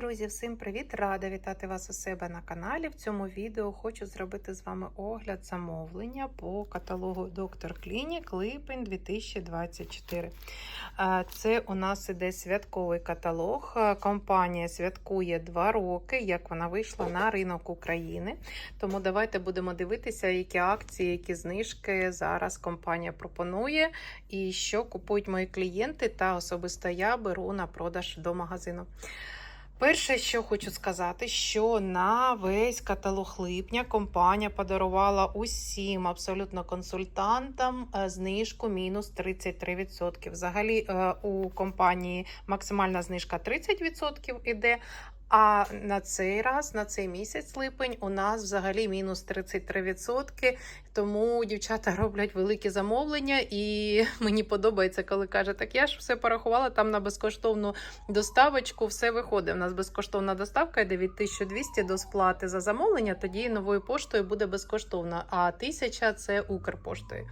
Друзі, всім привіт! Рада вітати вас у себе на каналі. В цьому відео хочу зробити з вами огляд замовлення по каталогу Доктор Клінік липень 2024. Е, Це у нас іде святковий каталог. Компанія святкує 2 роки, як вона вийшла на ринок України. Тому давайте будемо дивитися, які акції, які знижки зараз компанія пропонує і що купують мої клієнти, та особисто я беру на продаж до магазину. Перше, що хочу сказати, що на весь каталог липня компанія подарувала усім абсолютно консультантам е, знижку мінус 33%. Взагалі е, у компанії максимальна знижка 30% іде. А на цей раз, на цей місяць липень, у нас взагалі мінус 33%. Тому дівчата роблять великі замовлення, і мені подобається, коли каже, так я ж все порахувала там на безкоштовну доставочку, все виходить. У нас безкоштовна доставка йде від 1200 до сплати за замовлення, тоді новою поштою буде безкоштовно, а 1000 – це Укрпоштою.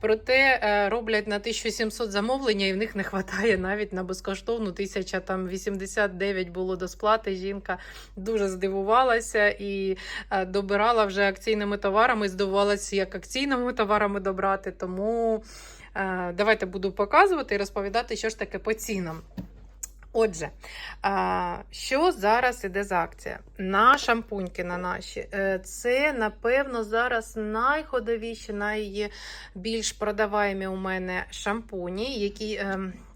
Проте е, роблять на 1700 замовлення, і в них не вистачає навіть на безкоштовну 1089 було до сплати. Жінка дуже здивувалася і е, добирала вже акційними товарами, здивувалася, як акційними товарами добрати. Тому е, давайте буду показувати і розповідати, що ж таке по цінам. Отже, що зараз іде за акція? На шампуньки на наші. Е, Це, напевно, зараз найходовіші, найбільш продаваємі у мене шампуні, які.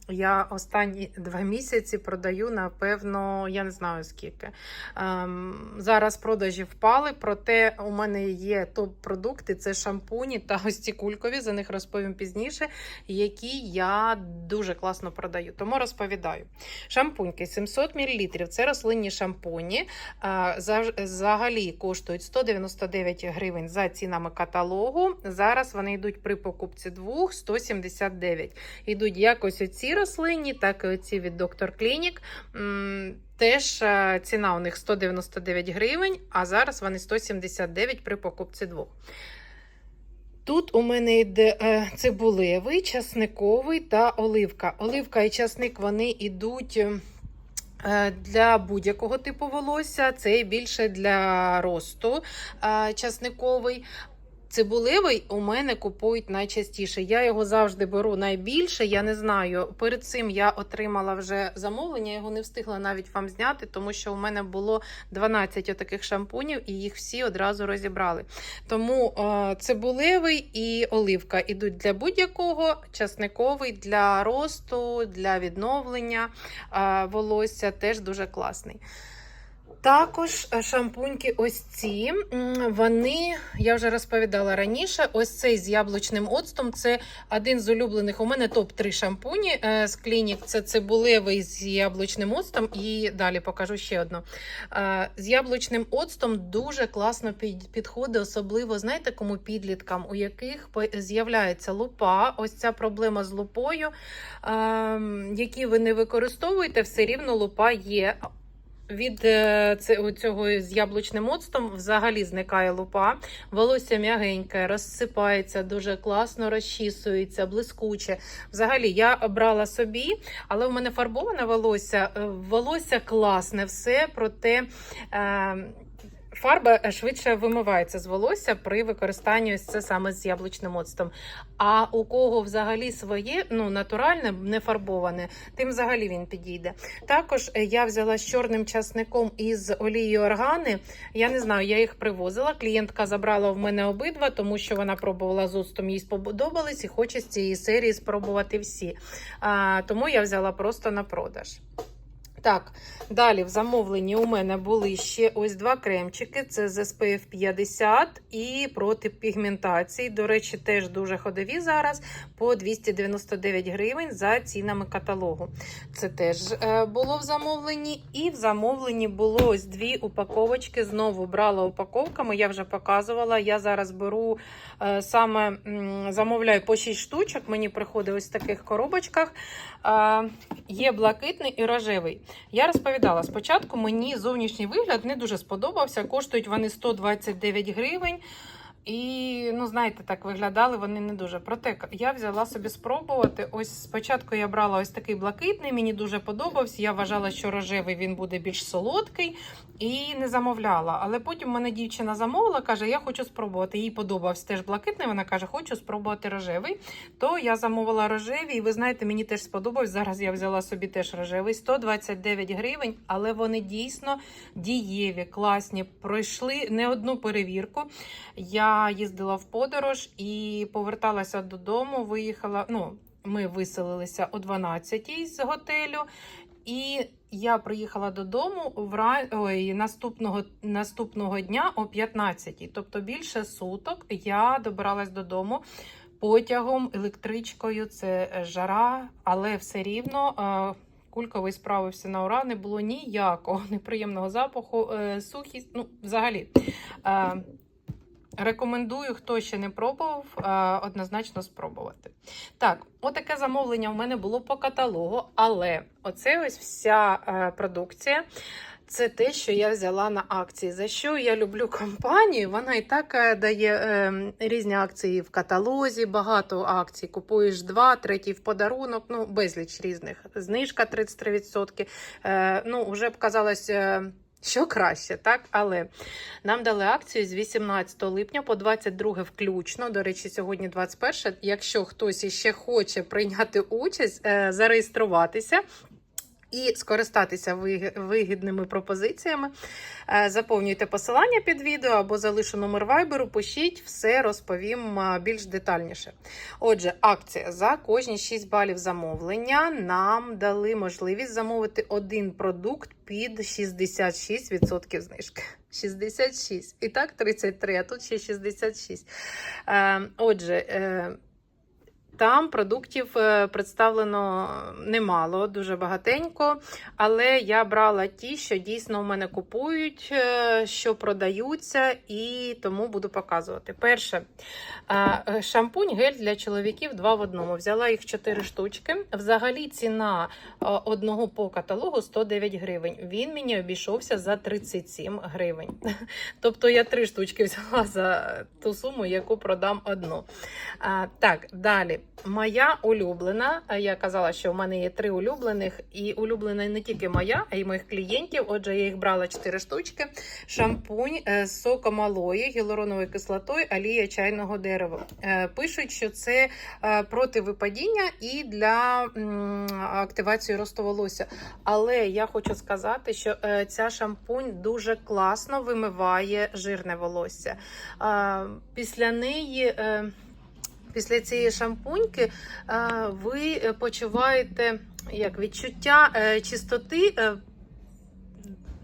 Я останні два місяці продаю, напевно, я не знаю скільки. Ем, зараз продажі впали, проте у мене є топ-продукти: це шампуні та ось ці кулькові, за них розповім пізніше, які я дуже класно продаю. Тому розповідаю. Шампуньки 700 мл це рослинні шампуні. Е, Взагалі коштують 199 гривень за цінами каталогу. Зараз вони йдуть при покупці двох 179. Йдуть як ось оці рослинні, так і оці від Доктор Клінік. Теж е, ціна у них 199 гривень, а зараз вони 179 при покупці двох. Тут у мене йде е, цибулевий, часниковий та оливка. Оливка і часник вони йдуть. е, Для будь-якого типу волосся це більше для росту часниковий. Цибулевий у мене купують найчастіше. Я його завжди беру найбільше. Я не знаю. Перед цим я отримала вже замовлення, його не встигла навіть вам зняти, тому що у мене було 12 таких шампунів, і їх всі одразу розібрали. Тому е, цибулевий і оливка ідуть для будь-якого, часниковий для росту, для відновлення волосся теж дуже класний. Також е, шампуньки ось ці. Вони, я вже розповідала раніше, ось цей з яблучним оцтом. Це один з улюблених. У мене топ-3 шампуні е, з клінік. Це цибулевий з яблучним оцтом. І далі покажу ще одну. Е, З яблучним оцтом дуже класно підходить, особливо, знаєте, кому підліткам, у яких з'являється лупа. Ось ця проблема з лупою, ем, які ви не використовуєте, все рівно лупа є. Від е, цього з яблучним оцтом взагалі зникає лупа. Волосся м'ягеньке, розсипається дуже класно, розчісується, блискуче. Взагалі, я брала собі, але в мене фарбоване волосся. Е, Волосся класне, все, проте. Е, Фарба швидше вимивається з волосся при використанні ось це саме з яблучним оцтом. А у кого взагалі своє, ну натуральне, не фарбоване, тим взагалі він підійде. Також е, я взяла з чорним часником із олією органи. Я не знаю, я їх привозила. Клієнтка забрала в мене обидва, тому що вона пробувала з оцтом, їй сподобались і хоче з цієї серії спробувати всі. А, тому я взяла просто на продаж. Так, далі в замовленні у мене були ще ось два кремчики: це з SPF 50 і проти пігментації. До речі, теж дуже ходові зараз по 299 гривень за цінами каталогу. Це теж е, було в замовленні. І в замовленні було ось дві упаковочки. Знову брала упаковками. Я вже показувала. Я зараз беру е, саме замовляю по 6 штучок. Мені приходить ось в таких коробочках. Е, Є блакитний і рожевий. Я розповідала спочатку, мені зовнішній вигляд не дуже сподобався. Коштують вони 129 гривень. І, ну, знаєте, так виглядали вони не дуже. Проте я взяла собі спробувати. Ось спочатку я брала ось такий блакитний, мені дуже подобався. Я вважала, що рожевий він буде більш солодкий і не замовляла. Але потім мене дівчина замовила, каже, я хочу спробувати. Їй подобався теж блакитний. Вона каже, хочу спробувати рожевий. То я замовила рожевий, і ви знаєте, мені теж сподобався. Зараз я взяла собі теж рожевий 129 гривень, але вони дійсно дієві, класні. Пройшли не одну перевірку. Я їздила в подорож і поверталася додому. Виїхала. Ну, ми виселилися о 12 з готелю. І я приїхала додому вра... Ой, наступного, наступного дня о 15 Тобто більше суток я добиралась додому потягом, електричкою. Це е, жара, але все рівно. е, Кульковий справився на ура, не було ніякого неприємного запаху, е, сухість. Ну, взагалі. Рекомендую, хто ще не пробував, е, однозначно спробувати. Так, отаке замовлення в мене було по каталогу, але оце ось вся е, продукція. Це те, що я взяла на акції. За що я люблю компанію? Вона і так е, дає е, різні акції в каталозі, багато акцій. Купуєш два, третій в подарунок, ну безліч різних. Знижка 33%. Е, ну, вже б казалось. Що краще, так? Але нам дали акцію з 18 липня по 22 включно. До речі, сьогодні 21. Якщо хтось іще хоче прийняти участь, е, зареєструватися. І скористатися вигідними пропозиціями. Е, Заповнюйте посилання під відео або залишу номер вайберу, пишіть, все розповім більш детальніше. Отже, акція за кожні 6 балів замовлення нам дали можливість замовити один продукт під 66% знижки. 66. І так 33, а тут ще 66. Е, Отже, е, там продуктів е, представлено немало, дуже багатенько. Але я брала ті, що дійсно у мене купують, е, що продаються, і тому буду показувати. Перше е, шампунь, гель для чоловіків два в одному. Взяла їх 4 штучки. Взагалі ціна одного по каталогу 109 гривень. Він мені обійшовся за 37 гривень. Тобто я три штучки взяла за ту суму, яку продам одну. Так, далі. Моя улюблена. Я казала, що в мене є три улюблених, і улюблена не тільки моя, а й моїх клієнтів. Отже, я їх брала чотири штучки. Шампунь е, з соком алої, гіалуроновою кислотою, алія чайного дерева. Е, Пишуть, що це е, проти випадіння і для активації росту волосся. Але я хочу сказати, що ця шампунь дуже класно вимиває жирне волосся. Після неї. Е, Після цієї шампуньки е, ви почуваєте як відчуття е, чистоти. е,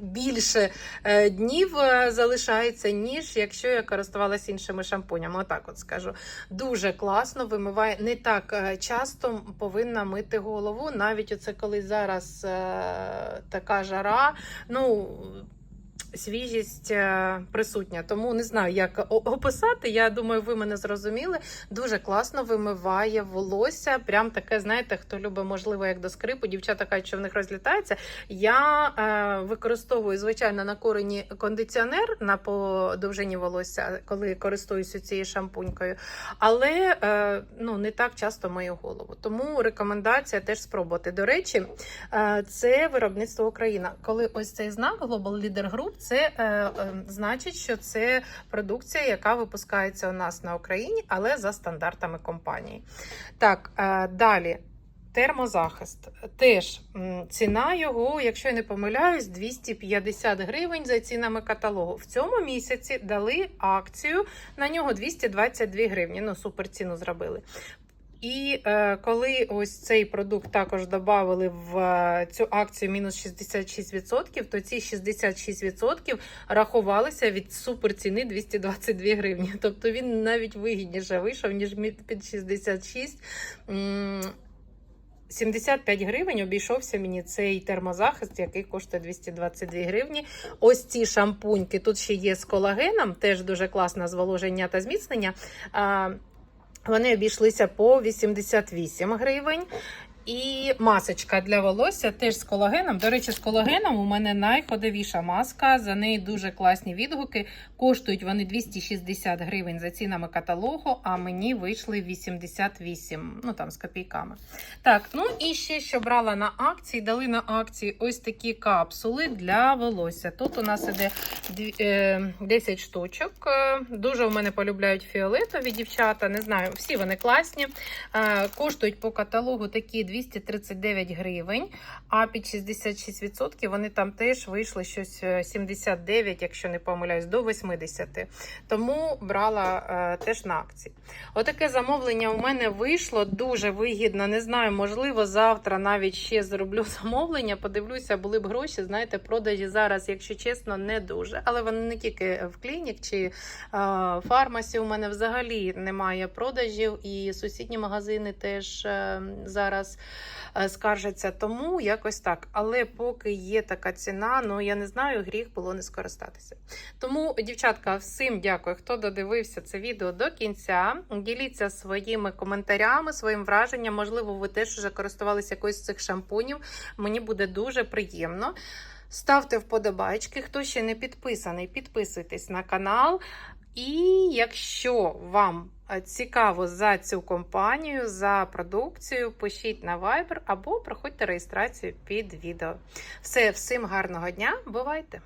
Більше е, днів е, залишається, ніж якщо я користувалася іншими шампунями. Отак от скажу. Дуже класно вимиває. Не так е, часто повинна мити голову. Навіть оце коли зараз е, така жара. Ну. Свіжість е, присутня, тому не знаю, як описати. Я думаю, ви мене зрозуміли. Дуже класно вимиває волосся. Прям таке, знаєте, хто любить, можливо, як до скрипу. Дівчата кажуть, що в них розлітається. Я е, використовую, звичайно, на корені кондиціонер на подовжині волосся, коли користуюся цією шампунькою. Але е, ну, не так часто мию голову. Тому рекомендація теж спробувати. До речі, е, це виробництво Україна. Коли ось цей знак Global Leader Group, це е, е, значить, що це продукція, яка випускається у нас на Україні, але за стандартами компанії. Так, е, далі. Термозахист. Теж ціна його, якщо я не помиляюсь, 250 гривень за цінами каталогу. В цьому місяці дали акцію на нього 222 гривні. Ну, супер ціну зробили. І е, коли ось цей продукт також додали в е, цю акцію мінус 66%, то ці 66% рахувалися від суперціни 222 гривні. Тобто він навіть вигідніше вийшов, ніж під 66. 75 гривень обійшовся мені цей термозахист, який коштує 222 гривні. Ось ці шампуньки. Тут ще є з колагеном, теж дуже класне зволоження та зміцнення. Вони обійшлися по 88 гривень. І масочка для волосся теж з колагеном. До речі, з колагеном у мене найходовіша маска. За неї дуже класні відгуки. Коштують вони 260 гривень за цінами каталогу, а мені вийшли 88, ну там з копійками. Так, ну і ще що брала на акції, дали на акції ось такі капсули для волосся. Тут у нас іде е, 10 штучок. Е, Дуже в мене полюбляють фіолетові дівчата. Не знаю, всі вони класні. Е, Коштують по каталогу такі 239 гривень, а під 66% вони там теж вийшли щось е, 79, якщо не помиляюсь, до 80. Тому брала е, теж на акції. Отаке замовлення у мене вийшло дуже вигідно. Не знаю, можливо, завтра навіть ще зроблю замовлення. Подивлюся, були б гроші. Знаєте, продажі зараз, якщо чесно, не дуже. Але вони не тільки в клінік чи е, фармасі. У мене взагалі немає продажів, і сусідні магазини теж е, зараз е, скаржаться. Тому якось так. Але поки є така ціна, ну я не знаю, гріх було не скористатися. Тому, дівчатка, всім дякую, хто додивився це відео до кінця. Діліться своїми коментарями, своїм враженням. Можливо, ви теж вже користувалися якоюсь з цих шампунів. Мені буде дуже приємно. Ставте вподобайки. Хто ще не підписаний, підписуйтесь на канал. І якщо вам е, цікаво за цю компанію, за продукцію, пишіть на Viber або проходьте реєстрацію під відео. Все, всім гарного дня, бувайте!